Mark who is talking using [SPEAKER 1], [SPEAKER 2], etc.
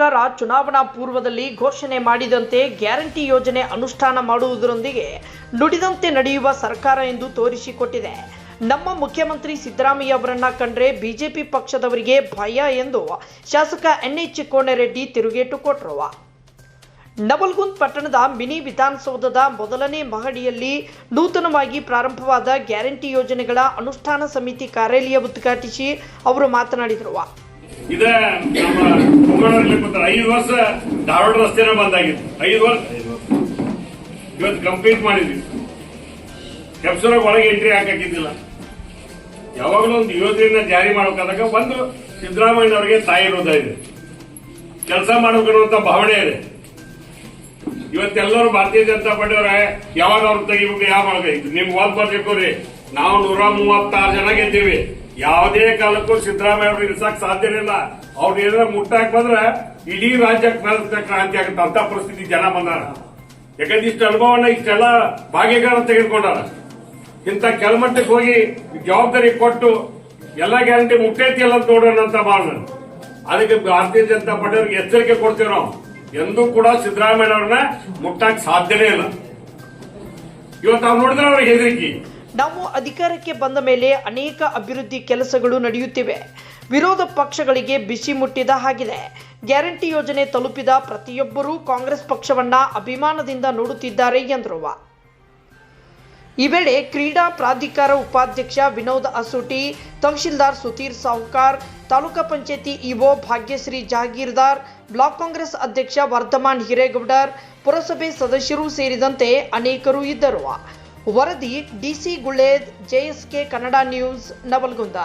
[SPEAKER 1] ಸರ್ಕಾರ ಚುನಾವಣಾ ಪೂರ್ವದಲ್ಲಿ ಘೋಷಣೆ ಮಾಡಿದಂತೆ ಗ್ಯಾರಂಟಿ ಯೋಜನೆ ಅನುಷ್ಠಾನ ಮಾಡುವುದರೊಂದಿಗೆ ನುಡಿದಂತೆ ನಡೆಯುವ ಸರ್ಕಾರ ಎಂದು ತೋರಿಸಿಕೊಟ್ಟಿದೆ. ನಮ್ಮ ಮುಖ್ಯಮಂತ್ರಿ ಸಿದ್ದರಾಮಯ್ಯ ಅವರನ್ನ ಕಂಡ್ರೆ ಬಿಜೆಪಿ ಪಕ್ಷದವರಿಗೆ ಭಯ ಎಂದು ಶಾಸಕ ಎನ್ ಎಚ್ ಚಿಕ್ಕೋಣರೆಡ್ಡಿ ತಿರುಗೇಟು ಕೊಟ್ಟರು ನವಲ್ಗುಂದ್ ಪಟ್ಟಣದ ಮಿನಿ ವಿಧಾನಸೌಧದ ಮೊದಲನೇ ಮಹಡಿಯಲ್ಲಿ ನೂತನವಾಗಿ ಪ್ರಾರಂಭವಾದ ಗ್ಯಾರಂಟಿ ಯೋಜನೆಗಳ ಅನುಷ್ಠಾನ ಸಮಿತಿ ಕಾರ್ಯಾಲಯ ಉದ್ಘಾಟಿಸಿ ಅವರು ಮಾತನಾಡಿದರು.
[SPEAKER 2] ಇದ ನಮ್ಮ ಕುಂಬಳಲ್ಲಿ ಕೂತಾರೆ ಐದು ವರ್ಷ ಧಾರವಾಡ ರಸ್ತೆನೇ ಬಂದಾಗಿತ್ತು ಐದು ವರ್ಷ. ಇವತ್ತು ಕಂಪ್ಲೀಟ್ ಮಾಡಿದ್ವಿ. ಕೆಪ್ಸೂರ ಒಳಗೆ ಎಂಟ್ರಿ ಹಾಕಿದ್ದಿಲ್ಲ ಯಾವಾಗಲೂ ಒಂದು ಯೋಜನೆಯನ್ನ ಜಾರಿ ಮಾಡಬೇಕಾದಾಗ ಒಂದು ಸಿದ್ದರಾಮಯ್ಯನವರಿಗೆ ತಾಯಿ ಇರೋದಾಗಿದೆ ಕೆಲಸ ಮಾಡಬೇಕನ್ನುವಂತ ಭಾವನೆ ಇದೆ. ಇವತ್ತೆಲ್ಲರೂ ಭಾರತೀಯ ಜನತಾ ಪಾರ್ಟಿಯವರ ಯಾವಾಗ ಅವ್ರು ತೆಗಿಬೇಕು, ಯಾವ ಮಾಡಬೇಕು ನಿಮ್ಗೆ ಓದ್ ಬರ್ಬೇಕು ನಾವು ನೂರ ಮೂವತ್ತಾರು ಜನ ಗೆದ್ದೀವಿ. ಯಾವುದೇ ಕಾಲಕ್ಕೂ ಸಿದ್ದರಾಮಯ್ಯ ಅವ್ರು ಇರ್ಸಕ್ ಸಾಧ್ಯನೇ ಇಲ್ಲ. ಅವ್ರು ಏನಾರ ಮುಟ್ಟಾಕ್ ಬಂದ್ರೆ ಇಡೀ ರಾಜ್ಯಕ್ಕೆ ಮೇಲೆ ಕ್ರಾಂತಿ ಆಗುತ್ತೆ ಅಂತ ಪರಿಸ್ಥಿತಿ ಜನ ಬಂದಾರ. ಯಾಕಂದ್ರೆ ಇಷ್ಟು ಅನುಭವನ ಇಷ್ಟೆಲ್ಲ ಭಾಗ್ಯಗಾರ ತೆಗೆದುಕೊಂಡಾರ. ಇಂಥ ಕೆಳಮಟ್ಟಕ್ಕೆ ಹೋಗಿ ಜವಾಬ್ದಾರಿ ಕೊಟ್ಟು ಎಲ್ಲ ಗ್ಯಾರಂಟಿ ಮುಟ್ಟೈತಿ ಎಲ್ಲ ನೋಡೋಣ ಅಂತ ಮಾಡೋಣ ಅದಕ್ಕೆ ಭಾರತೀಯ ಜನತಾ ಪಾರ್ಟಿಯವ್ರಿಗೆ ಎಚ್ಚರಿಕೆ ಕೊಡ್ತೀವಿ ನಾವು. ಎಂದೂ ಕೂಡ ಸಿದ್ದರಾಮಯ್ಯ ಅವ್ರನ್ನ ಮುಟ್ಟಕ್ ಸಾಧ್ಯನೇ ಇಲ್ಲ. ಇವತ್ತು ನಾವು ನೋಡಿದ್ರೆ ಅವ್ರಿಗೆ ಹೆದರಿಕೆ.
[SPEAKER 1] ನಾವು ಅಧಿಕಾರಕ್ಕೆ ಬಂದ ಮೇಲೆ ಅನೇಕ ಅಭಿವೃದ್ಧಿ ಕೆಲಸಗಳು ನಡೆಯುತ್ತಿವೆ. ವಿರೋಧ ಪಕ್ಷಗಳಿಗೆ ಬಿಸಿ ಮುಟ್ಟಿದ ಹಾಗಿದೆ. ಗ್ಯಾರಂಟಿ ಯೋಜನೆ ತಲುಪಿದ ಪ್ರತಿಯೊಬ್ಬರೂ ಕಾಂಗ್ರೆಸ್ ಪಕ್ಷವನ್ನ ಅಭಿಮಾನದಿಂದ ನೋಡುತ್ತಿದ್ದಾರೆ ಎಂದರು. ಈ ವೇಳೆ ಕ್ರೀಡಾ ಪ್ರಾಧಿಕಾರ ಉಪಾಧ್ಯಕ್ಷ ವಿನೋದ್ ಅಸೂಟಿ, ತಹಶೀಲ್ದಾರ್ ಸುಧೀರ್ ಸಾಹುಕಾರ್ ತಾಲೂಕಾ ಪಂಚಾಯತಿ ಇಒ ಭಾಗ್ಯಶ್ರೀ ಜಹಾಗೀರ್ದಾರ್ ಬ್ಲಾಕ್ ಕಾಂಗ್ರೆಸ್ ಅಧ್ಯಕ್ಷ ವರ್ಧಮಾನ್ ಹಿರೇಗೌಡರ್, ಪುರಸಭೆ ಸದಸ್ಯರು ಸೇರಿದಂತೆ ಅನೇಕರು ಇದ್ದರು. ವರದಿ DC Gulled JSK Kannada news Navalgund.